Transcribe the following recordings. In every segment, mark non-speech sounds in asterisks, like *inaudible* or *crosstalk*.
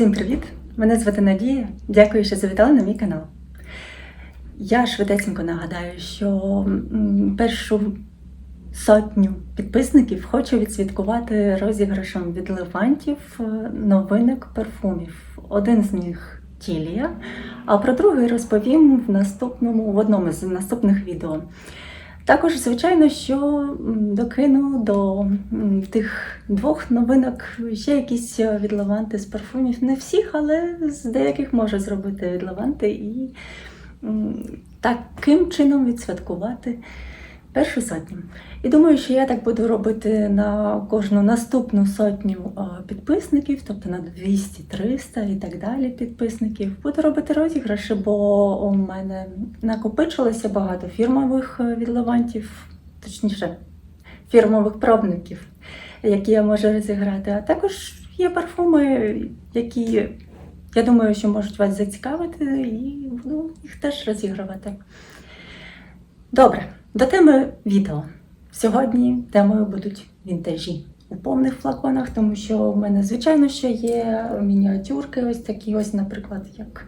Всім привіт! Мене звати Надія. Дякую, що завітали на мій канал. Я швидесенько нагадаю, що першу сотню підписників хочу відсвяткувати розіграшем від Левантів е, новинок парфумів. Один з них Тілія, а про другий розповім в наступному в одному з наступних відео. Також, звичайно, що докину до тих двох новинок ще якісь відлаванти від Лаванти з парфумів. Не всіх, але з деяких можу зробити від Лаванти і таким чином відсвяткувати першу сотню. І думаю, що я так буду робити на кожну наступну сотню е, підписників, тобто на 200-300 і так далі підписників. Буду робити розіграші, бо у мене накопичилося багато фірмових е, відливантів, точніше, фірмових пробників, які я можу розіграти. А також є парфуми, які я думаю, що можуть вас зацікавити, і буду їх теж розігрувати. Добре, до теми відео. Сьогодні темою будуть вінтажі у повних флаконах, тому що в мене, звичайно, що є мініатюрки, ось такі, ось, наприклад, як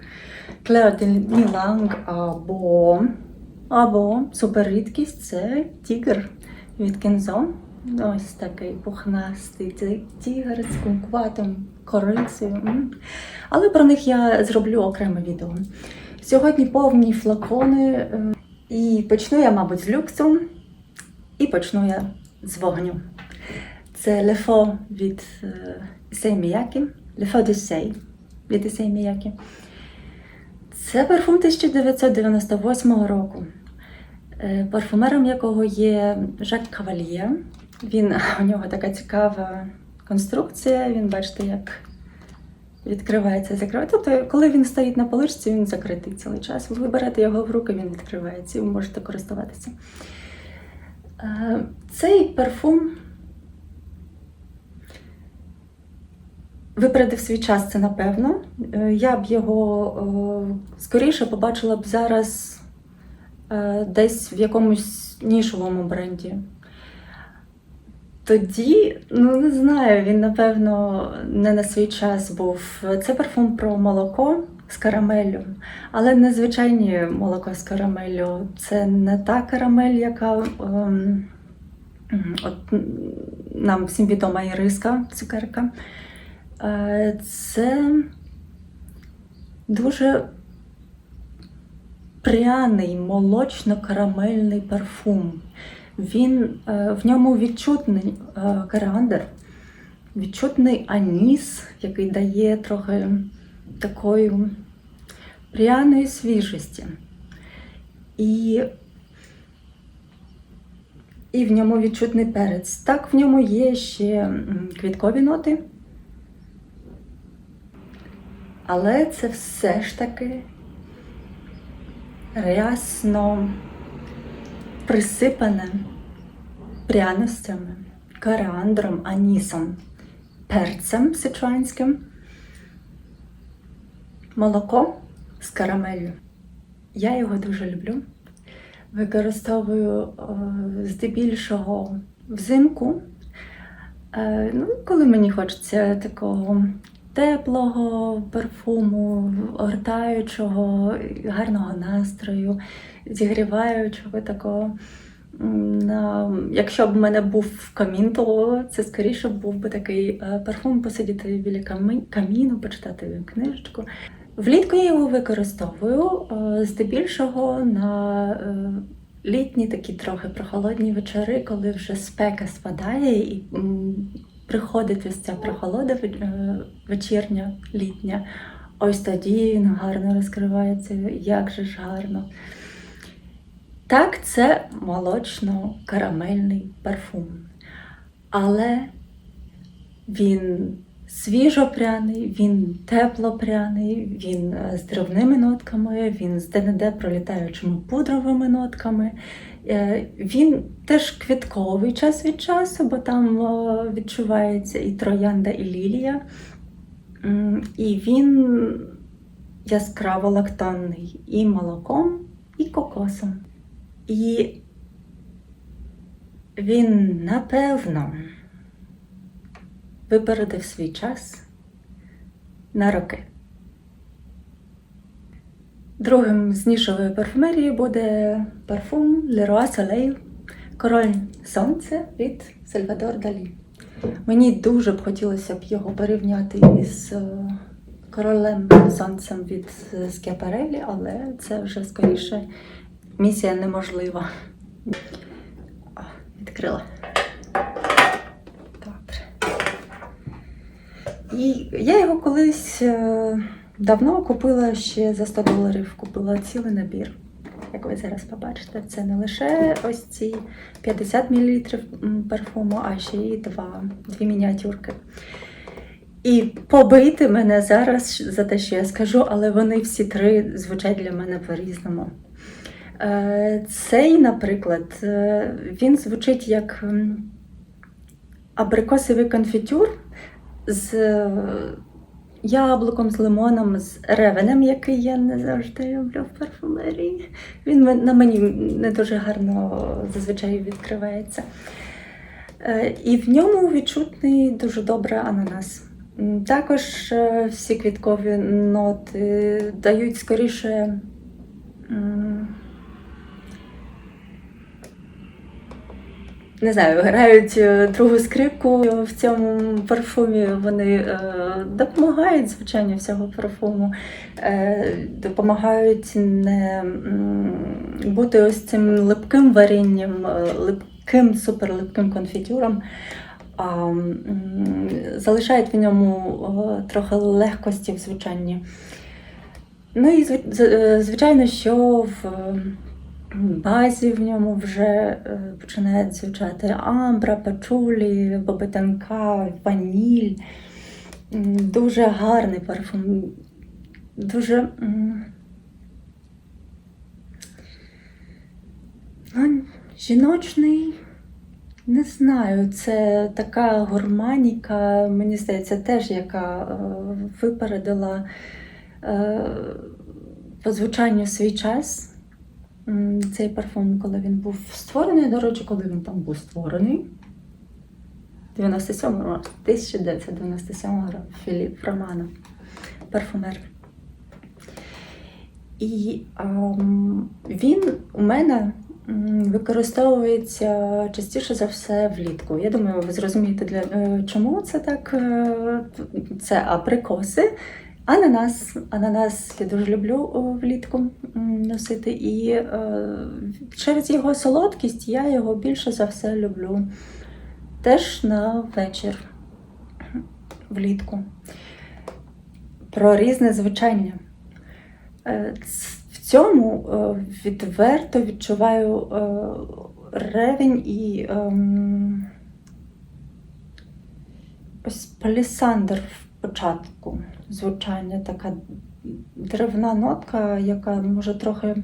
Claire de Milang або, або суперрідкість це тігр від Кензо. Ось такий пухнастий тігр з кумкватом, корицею. Але про них я зроблю окреме відео. Сьогодні повні флакони. Е, і почну я, мабуть, з люксу, і почну я з вогню. Це Лефо від Ісей Міякі, Лефо Дюсей від Ісей Міякі. Це парфум 1998 року, е, парфумером якого є Жак Кавальє. Він, *laughs* у нього така цікава конструкція. Він, бачите, як відкривається, закривається. Тобто, коли він стоїть на поличці, він закритий цілий час. Ви берете його в руки, він відкривається, і ви можете користуватися. Е, Цей парфум випередив свій час, це напевно. Е, Я б його е, скоріше побачила б зараз десь в якомусь нішовому бренді. Тоді, ну не знаю, він напевно не на свій час був. Це парфум про молоко з карамеллю, але не звичайні молоко з карамеллю. Це не та карамель, яка ем, от, нам всім відома іриска, цукерка. Е, Це дуже пряний молочно-карамельний парфум. Він е, в ньому відчутний е, коріандр, відчутний аніс, який дає трохи такої пряної свіжості. І, і в ньому відчутний перець. Так, в ньому є ще квіткові ноти. Але це все ж таки рясно присипане пряностями, коріандром, анісом, перцем сичуанським, молоко з карамеллю. Я його дуже люблю. Використовую е, здебільшого взимку. Е, ну, коли мені хочеться такого теплого парфуму, огортаючого, гарного настрою, зігріваючого такого. Якщо б в мене був камін, то це скоріше був би такий е, парфум посидіти біля камі- каміну, почитати книжечку. Влітку я його використовую е, здебільшого на е, літні такі трохи прохолодні вечори, коли вже спека спадає і приходить ось ця прохолода е, вечірня, літня. Ось тоді він гарно розкривається, як же ж гарно. Так, це молочно-карамельний парфум. Але він свіжопряний, він теплопряний, він е, з деревними нотками, він з де-не-де пролітаючими пудровими нотками. Е, Він теж квітковий час від часу, бо там е, відчувається і троянда, і лілія. І він яскраво лактонний і молоком, і кокосом. І він напевно випередив свій час на роки. Другим з нішової парфумерії буде парфум Leroy Soleil Король Сонце від Сальвадор Далі. Мені дуже б хотілося б його порівняти із е, королем сонцем від Скіапарелі, але це вже скоріше місія неможлива. О, відкрила. Добре. І я його колись е, давно купила ще за 100 доларів. Купила цілий набір. Як ви зараз побачите, це не лише ось ці 50 мл парфуму, а ще й два, дві мініатюрки. І побити мене зараз за те, що я скажу, але вони всі три звучать для мене по-різному. Е, Цей, наприклад, е, він звучить як абрикосовий конфітюр з яблуком, з лимоном, з ревенем, який я не завжди люблю в парфумерії. Він на мені не дуже гарно зазвичай відкривається. Е, І в ньому відчутний дуже добре ананас. Також е, всі квіткові ноти дають скоріше. Не знаю, грають е, другу скрипку в цьому парфумі. Вони е, допомагають звучанню всього парфуму, е, допомагають не бути ось цим липким варінням, липким, суперлипким конфітюром, а залишають в ньому трохи легкості в звучанні. Ну і зв- звичайно, що в базі в ньому вже е, починають звучати амбра, пачулі, бобетанка, ваніль. Дуже гарний парфум. Дуже. ну, жіночний. Не знаю, це така гурманіка, мені здається, теж яка е, випередила е, по звучанню свій час. Цей парфум, коли він був створений, до речі, коли він там був створений. 97 року, 1997 року, Філіп Романо, парфумер. І ем, він у мене використовується частіше за все влітку. Я думаю, ви зрозумієте, для, е, чому це так. е, Це абрикоси. Ананас. Ананас я дуже люблю влітку носити. І е, через його солодкість я його більше за все люблю теж на вечір влітку. Про різне звучання. Е, В цьому е, відверто відчуваю е, ревень і ем, ось палісандр в початку звучання, така деревна нотка, яка може трохи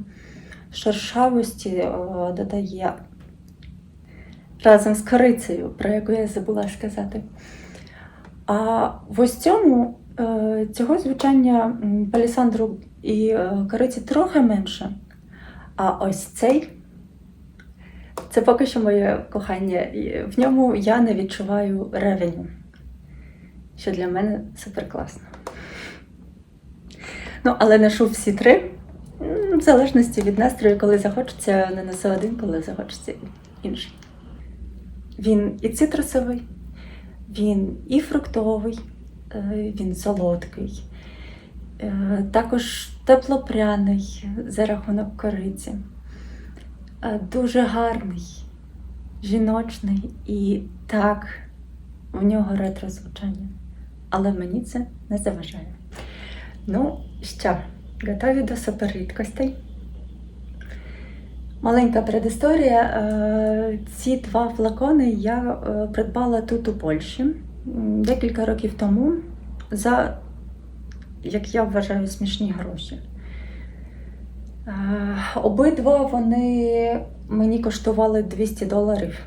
шершавості е, додає разом з корицею, про яку я забула сказати. А в ось цьому е, цього звучання палісандру і е, кориці трохи менше. А ось цей це поки що моє кохання. В ньому я не відчуваю ревеню, що для мене супер класно. Ну, але ношу всі три. В залежності від настрою, коли захочеться, не носу один, коли захочеться інший. Він і цитрусовий, він і фруктовий, е, він солодкий, е, також теплопряний за рахунок кориці. Е, Дуже гарний, жіночний і так, в нього ретро звучання. Але мені це не заважає. Ну що, готові до суперрідкостей? Маленька предісторія. Е, Ці два флакони я е, придбала тут у Польщі декілька років тому за, як я вважаю, смішні гроші. Е, Обидва вони мені коштували 200 доларів.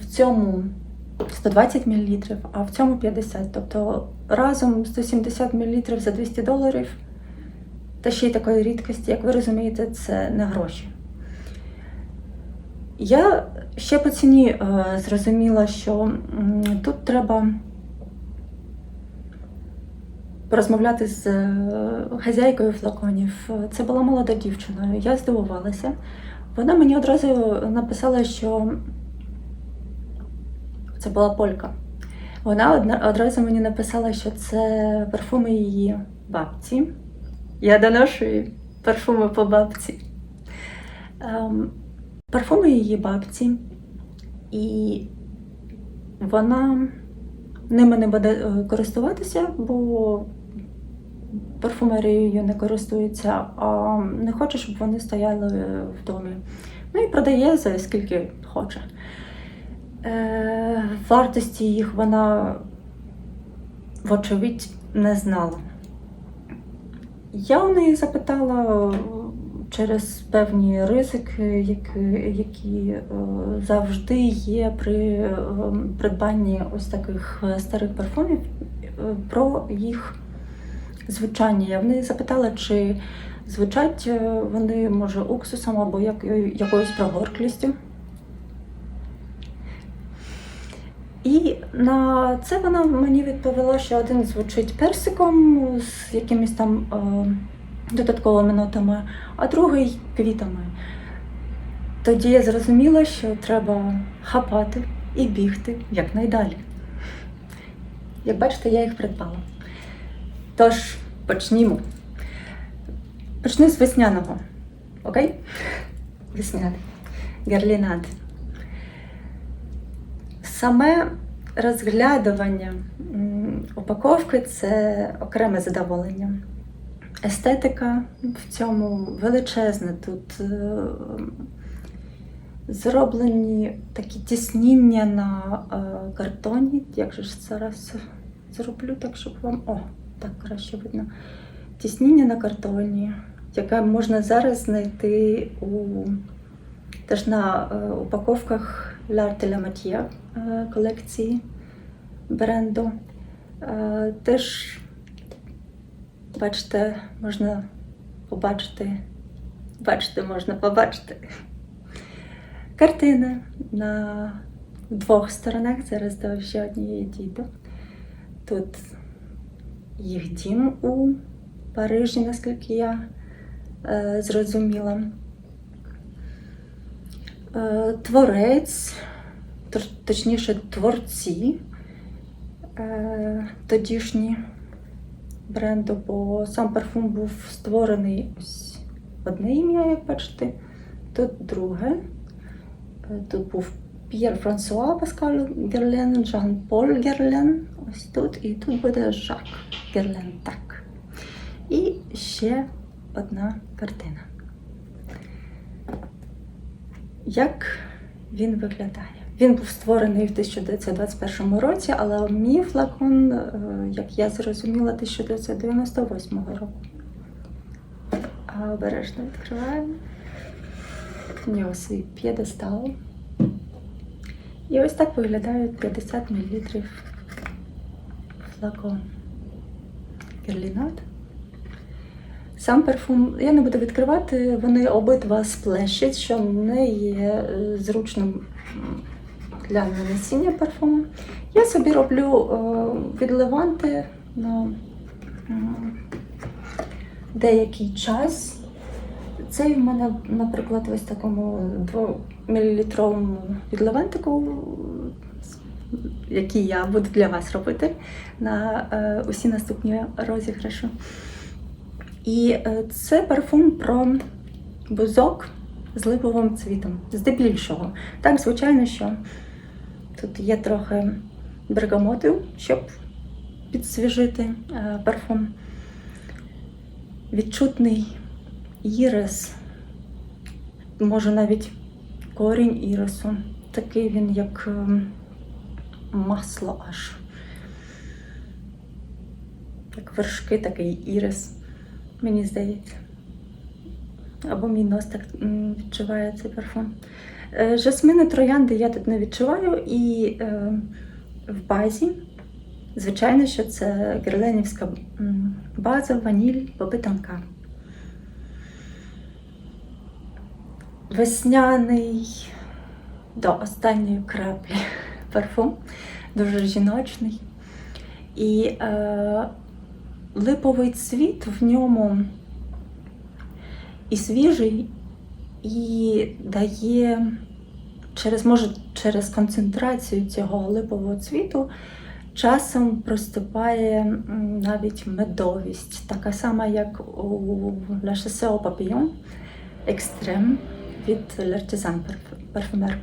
В цьому 120 мл, а в цьому 50. Тобто разом 170 мл за 200 доларів. Та ще й такої рідкості, як ви розумієте, це не гроші. Я ще по ціні е, зрозуміла, що тут треба порозмовляти з е, хазяйкою флаконів. Це була молода дівчина. Я здивувалася. Вона мені одразу написала, що це була полька. Вона одразу мені написала, що це парфуми її бабці. Я доношу їй парфуми по бабці. Ем, парфуми її бабці, і вона ними не буде е, користуватися, бо парфумерією не користується, а не хоче, щоб вони стояли в домі. Ну і продає за скільки хоче. Е, вартості їх вона, вочевидь, не знала. Я у неї запитала через певні ризики, які, е, завжди є при е, придбанні ось таких старих парфумів, про їх звучання. Я в неї запитала, чи звучать вони, може, уксусом або як, якоюсь прогорклістю. І на це вона мені відповіла, що один звучить персиком з якимись там е, додатковими нотами, а другий квітами. Тоді я зрозуміла, що треба хапати і бігти якнайдалі. Як бачите, я їх придбала. Тож почнімо. Почну з весняного. Окей? Весняний. Герлінад. Саме розглядування упаковки це окреме задоволення. Естетика в цьому величезна. Тут е, зроблені такі тісніння на е, картоні. Як же ж зараз зроблю так, щоб вам. О, так краще видно. Тісніння на картоні, яке можна зараз знайти у теж на е, упаковках L'Art de la е, колекції бренду. Теж, бачите, можна побачити, бачите, можна побачити. Картина на двох сторонах, зараз до ще однієї діду. Тут їх дім у Парижі, наскільки я е, зрозуміла. Е, Творець, точніше, творці е, тодішні бренду, бо сам парфум був створений ось одне ім'я, як бачите, тут друге. Е, Тут був П'єр Франсуа Паскаль Герлен, Жан Поль Герлен, ось тут, і тут буде Жак Герлен. Так. І ще одна картина. Як він виглядає? Він був створений в 1921 році, але мій флакон, е, як я зрозуміла, 1998 року. А обережно відкриваємо. У нього свій п'єдестал. І ось так виглядають 50 мл флакон. Герлінат. Сам парфум я не буду відкривати, вони обидва сплещать, що не є е, зручним для нанесіння парфуму. Я собі роблю е, відливанти на деякий час. Цей в мене, наприклад, ось такому 2-мл відливантику, який я буду для вас робити на е, усі наступні розіграші. І е, це парфум про бузок з липовим цвітом, здебільшого. Так, звичайно, що тут є трохи бергамоту, щоб підсвіжити е, парфум. Відчутний ірис, може навіть корінь ірису. Такий він, як ем, масло аж. Як вершки, такий ірис мені здається. Або мій нос так відчуває цей парфум. Е, Жасмини троянди я тут не відчуваю, і е, в базі, звичайно, що це герленівська база, ваніль, боби тонка. Весняний до останньої краплі *laughs* парфум, дуже жіночний. І е, липовий цвіт в ньому і свіжий, і дає через, може, через концентрацію цього липового цвіту часом проступає навіть медовість, така сама, як у La Chasse au Papillon Extreme від L'Artisan Parfumer.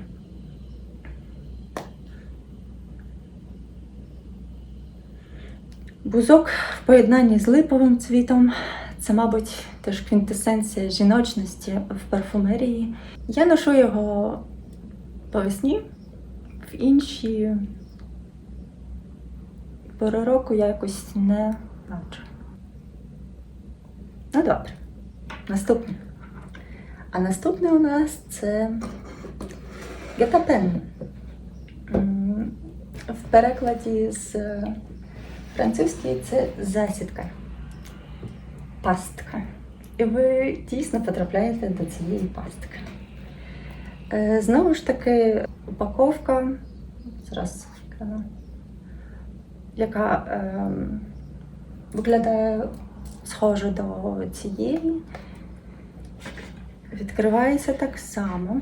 Бузок в поєднанні з липовим цвітом це, мабуть, теж квінтесенція жіночності в парфумерії. Я ношу його по весні, в інші пори року я якось не бачу. Ну добре, наступне. А наступне у нас це гетапен. В перекладі з французької це засідка, пастка. І ви дійсно потрапляєте до цієї пастки. Е, Знову ж таки, упаковка, зараз яка е, виглядає схоже до цієї. Відкривається так само.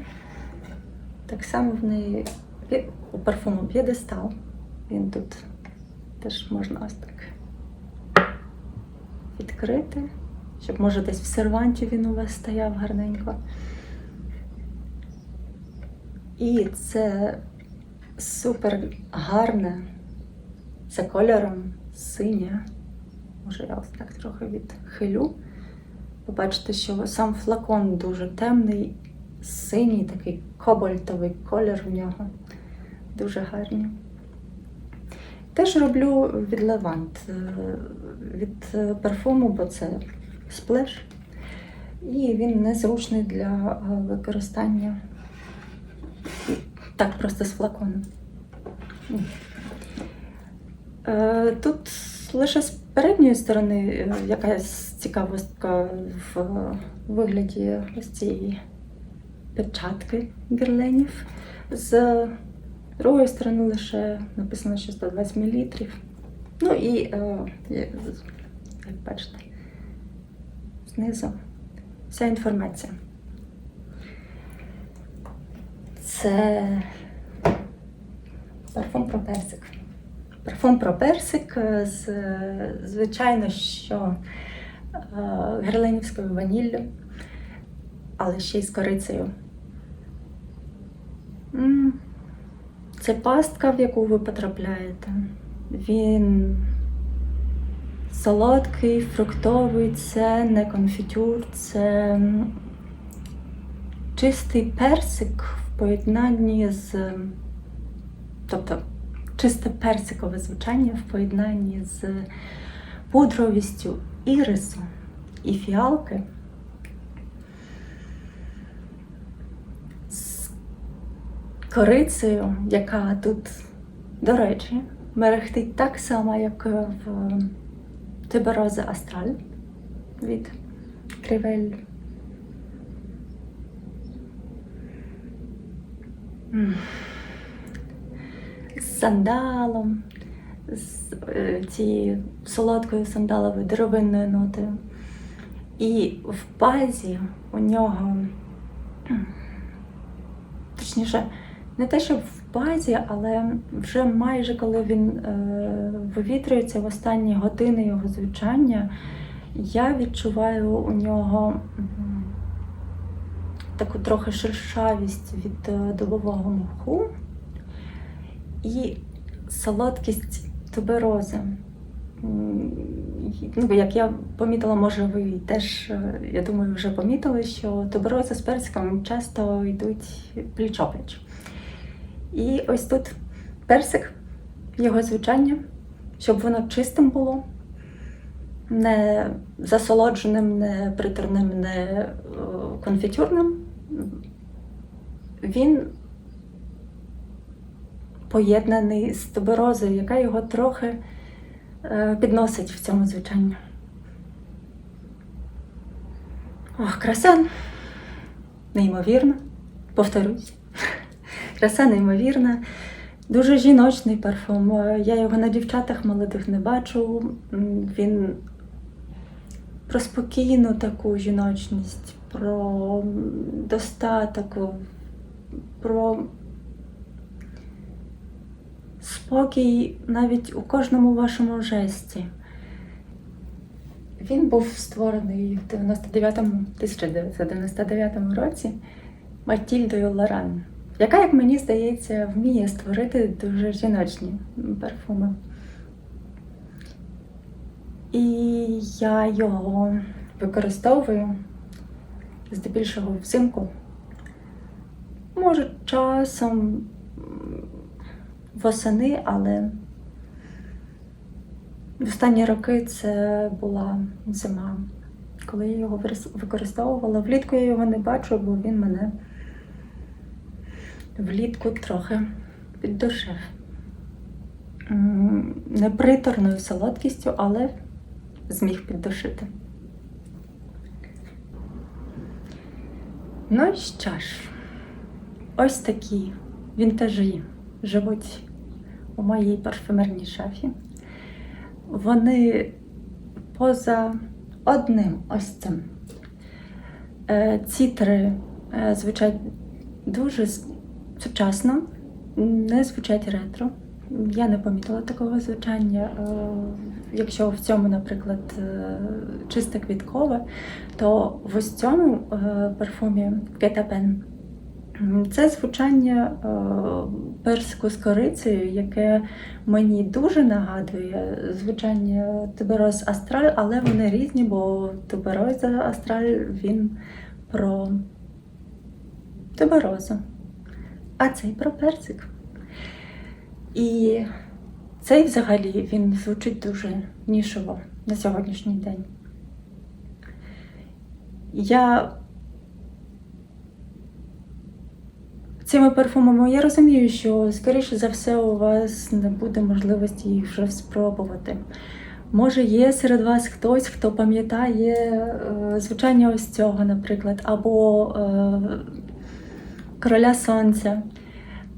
Так само в неї у парфуму п'єдестал. Він тут теж можна ось так відкрити, щоб може десь в серванті він у вас стояв гарненько. І це супер гарне, за кольором синє. Може, я ось так трохи відхилю. Побачите, що сам флакон дуже темний, синій, такий кобальтовий колір в нього. Дуже гарний. Теж роблю від е, від е, парфуму, бо це сплеш. І він незручний для е, використання так просто з флаконом. Е, Тут лише з передньої сторони якась цікавостка в вигляді ось цієї печатки герленів. З другої сторони лише написано, що 120 мл. Ну і, е, як бачите, знизу вся інформація. Це парфум про персик. Парфум про персик е, з, звичайно, що е, герленівською ваніллю, але ще й з корицею. М, Це пастка, в яку ви потрапляєте. Він солодкий, фруктовий, це не конфітюр, це чистий персик в поєднанні з. Тобто чисте персикове звучання в поєднанні з пудровістю ірису і фіалки. З корицею, яка тут, до речі, мерехтить так само, як в Тиберозе Астраль від Кривель. З сандалом, з е, цією солодкою сандаловою деревинною нотою. І в базі у нього, точніше, не те, що в базі, але вже майже коли він е, вивітрюється в останні години його звучання, я відчуваю у нього таку трохи шершавість від е, дубового моху і солодкість туберози. Ну, як я помітила, може, ви теж, е, я думаю, вже помітили, що тубероза з персиком часто йдуть пліч-опліч. І ось тут персик, його звучання, щоб воно чистим було, не засолодженим, не приторним, не е, конфітюрним. Він поєднаний з туберозою, яка його трохи е, підносить в цьому звучанні. Ох, краса неймовірна, повторюсь. Краса неймовірна, дуже жіночний парфум. Е, Я його на дівчатах молодих не бачу. Він про спокійну таку жіночність, про достаток, про спокій навіть у кожному вашому жесті. Він був створений в 99-му, 1999 році Матільдою Лоран, яка, як мені здається, вміє створити дуже жіночні парфуми. І я його використовую здебільшого взимку. Може, часом восени, але в останні роки це була зима, коли я його використовувала. Влітку я його не бачу, бо він мене влітку трохи піддушив. М, Не приторною солодкістю, але зміг піддушити. Ну і що ж, ось такі вінтажі живуть у моїй парфюмерній шафі. Вони поза одним ось цим. Е, Ці три е, звучать дуже сучасно, не звучать ретро. Я не помітила такого звучання. Е, Якщо в цьому, наприклад, е, чисте квіткове, то в ось цьому е, парфумі Кетапен це звучання персику з корицею, яке мені дуже нагадує звучання тубероз астраль, але вони різні, бо тубероза астраль він про туберозу, а цей про персик. І цей взагалі він звучить дуже нішово на сьогоднішній день. Я цими парфумами я розумію, що скоріше за все у вас не буде можливості їх вже спробувати. Може, є серед вас хтось, хто пам'ятає е, звучання ось цього, наприклад, або е, короля сонця.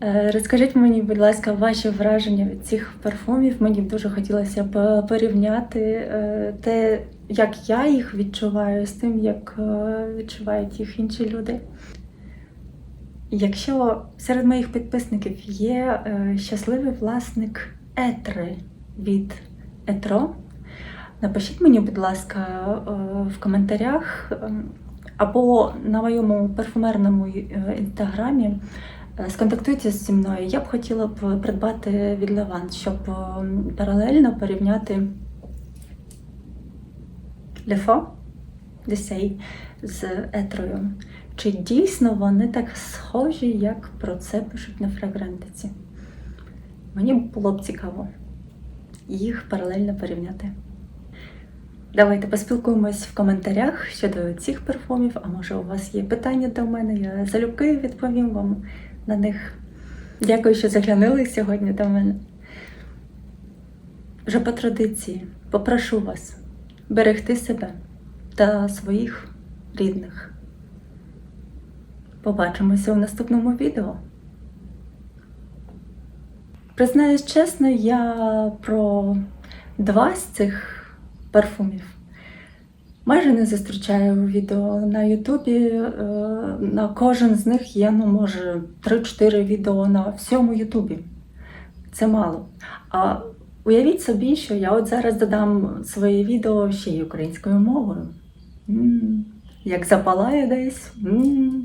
Е, Розкажіть мені, будь ласка, ваші враження від цих парфумів. Мені б дуже хотілося б порівняти е, те, як я їх відчуваю, з тим, як е, відчувають їх інші люди. Якщо серед моїх підписників є е, щасливий власник етри від Етро, напишіть мені, будь ласка, е, в коментарях е, або на моєму парфумерному е, інстаграмі. Е, Сконтактуйтеся зі мною. Я б хотіла б придбати від Леван, щоб е, паралельно порівняти Лефо Десей з етрою. Чи дійсно вони так схожі, як про це пишуть на фрагрантиці? Мені було б цікаво їх паралельно порівняти. Давайте поспілкуємось в коментарях щодо цих парфумів, а може у вас є питання до мене, я залюбки відповім вам на них. Дякую, що заглянули сьогодні до мене. Вже по традиції попрошу вас берегти себе та своїх рідних. Побачимося у наступному відео. Признаюсь чесно, я про два з цих парфумів майже не зустрічаю відео на Ютубі. е, На кожен з них є, ну, може, 3-4 відео на всьому Ютубі. Це мало. А уявіть собі, що я от зараз додам своє відео ще й українською мовою. М, Як запалає десь. М,